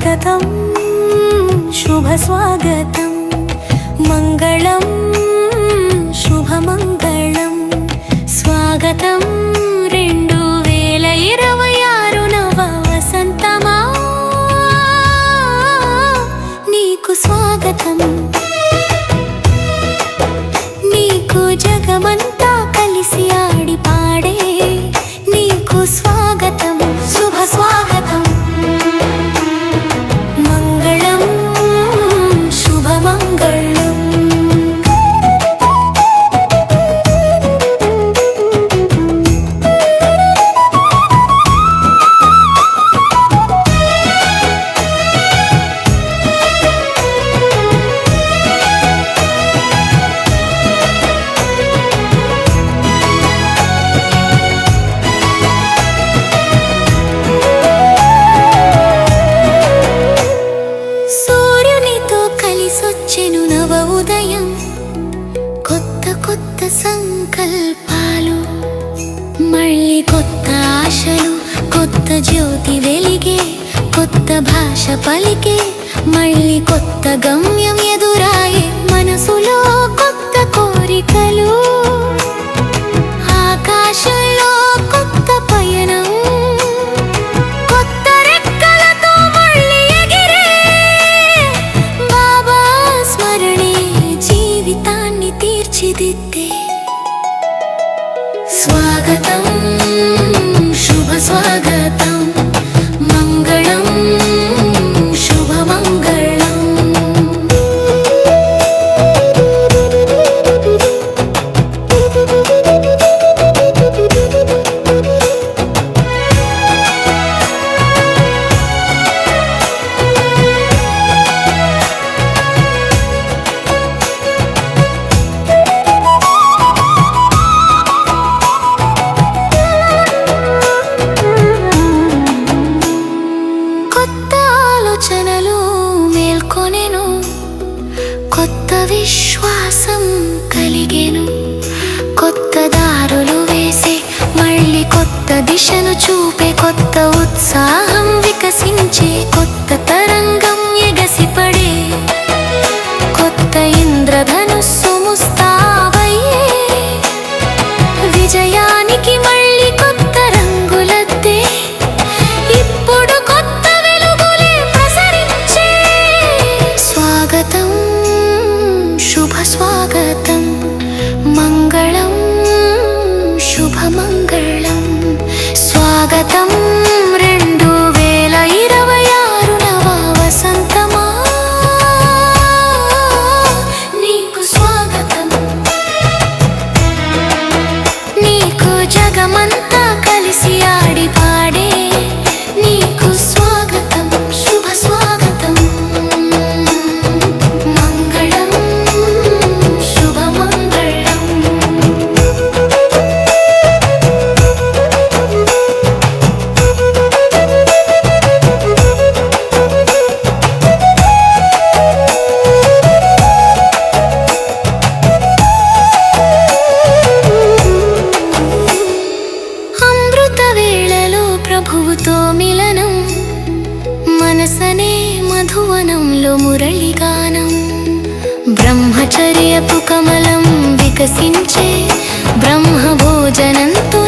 स्वागतं शुभस्वागतं मङ्गलं శుభమంగళం. స్వాగతం రెండు వేల ఇరవై ఆరు నవ వసంతమా. నీకు స్వాగతం. భాష పలికే మళ్ళీ కొత్త గమ్యం ఎదురాయే మనసులో కొత్త కోరికలు. ఆకాశంలో కొత్త పయనం కొత్త రెక్కలతో మళ్ళీ ఎగిరే. బాబా స్మరణే జీవితాన్ని తీర్చిదిద్దే. స్వాగతం శుభ స్వాగతం. విశ్వాసం కలిగెను. కొత్త దారులు వేసే మళ్ళీ కొత్త దిశను చూపే కొత్త ఉత్సాహం శుభ స్వాగతం మనసనే మధువనంలో మురళిగానం బ్రహ్మచర్యపు కమలం వికసించే బ్రహ్మ భోజనంతో